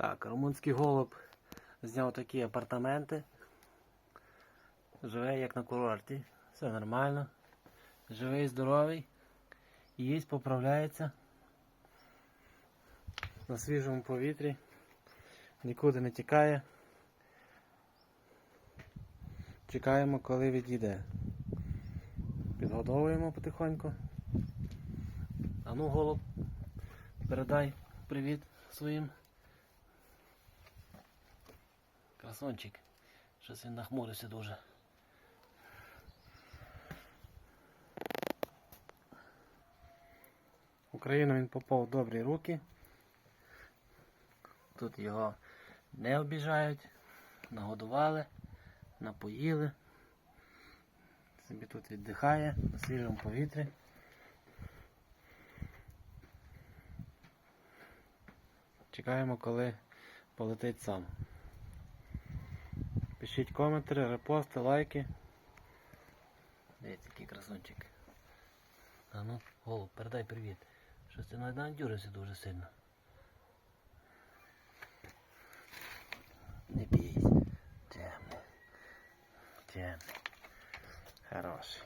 Так, румунський голуб зняв такі апартаменти. Живе як на курорті. Все нормально. Живий, здоровий. Їсть, поправляється. На свіжому повітрі. Нікуди не тікає. Чекаємо, коли відійде. Підгодовуємо потихоньку. А ну, голуб, передай привіт своїм. Красончик. Щось він нахмурився дуже. Україну він попав в добрі руки. Тут його не обіжають, нагодували, напоїли. Собі тут віддихає на свіжому повітрі. Чекаємо, коли полетить сам. Пишіть коментарі, репости, лайки. Дивіться, який красунчик. А ну, голуб, передай привіт. Щось ти надюрився дуже сильно. Не бійся. Темний. Темний. Хороший.